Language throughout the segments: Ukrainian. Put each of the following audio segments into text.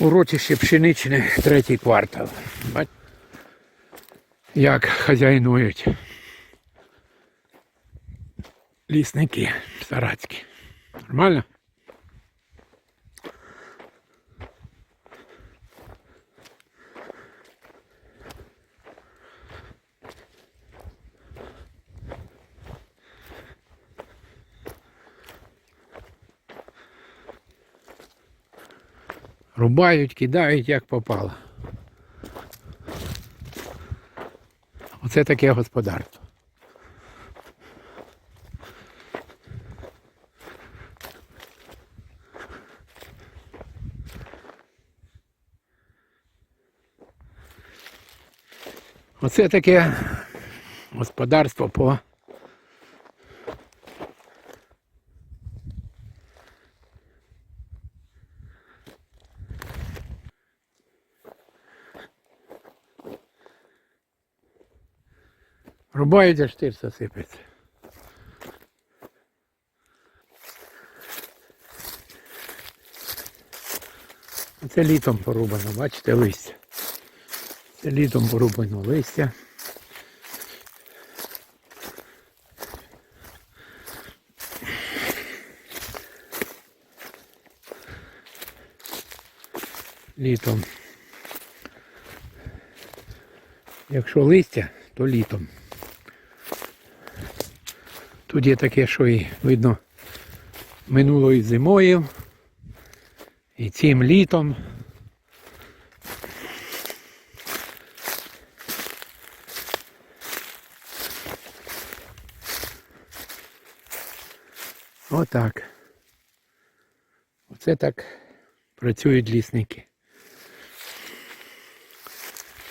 Урочище пшеничне, третій квартал. Як хазяйнують лісники саратські. Нормально? Рубають, кидають, як попало. Оце таке господарство. Оце таке господарство по рубають, аж тирса сипеться. Це літом порубано, бачите, листя. Це літом порубано листя. Літом. Якщо листя, то літом. Тут є таке, що і видно минулою зимою і цим літом. Отак. Оце так працюють лісники.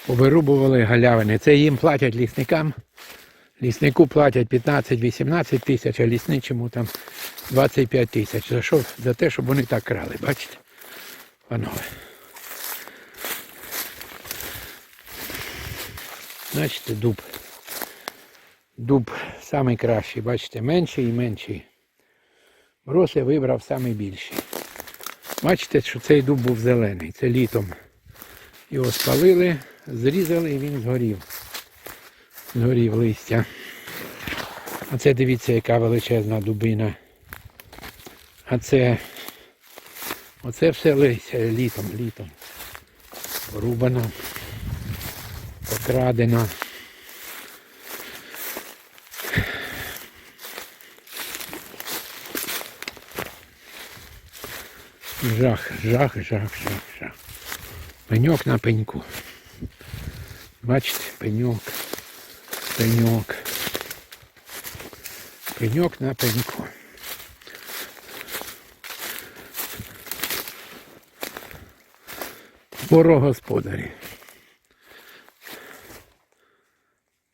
Повирубували галявини. Це їм платять лісникам. Ліснику платять 15-18 тисяч, а лісничому там 25 тисяч. За що? За те, щоб вони так крали, бачите? Панове. Бачите, дуб. Дуб самий кращий, бачите, менший і менший. Броси вибрав самий більший. Бачите, що цей дуб був зелений. Це літом. Його спалили, зрізали і він згорів. Згорів листя. А це дивіться, яка величезна дубина. А це оце все листя літом, літом. Порубано, покрадено. Жах, жах, жах, жах, жах. Пеньок на пеньку. Бачите, пеньок, пеньок. Пеньок на пеньку. Боро, господарі.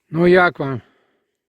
Ну як вам?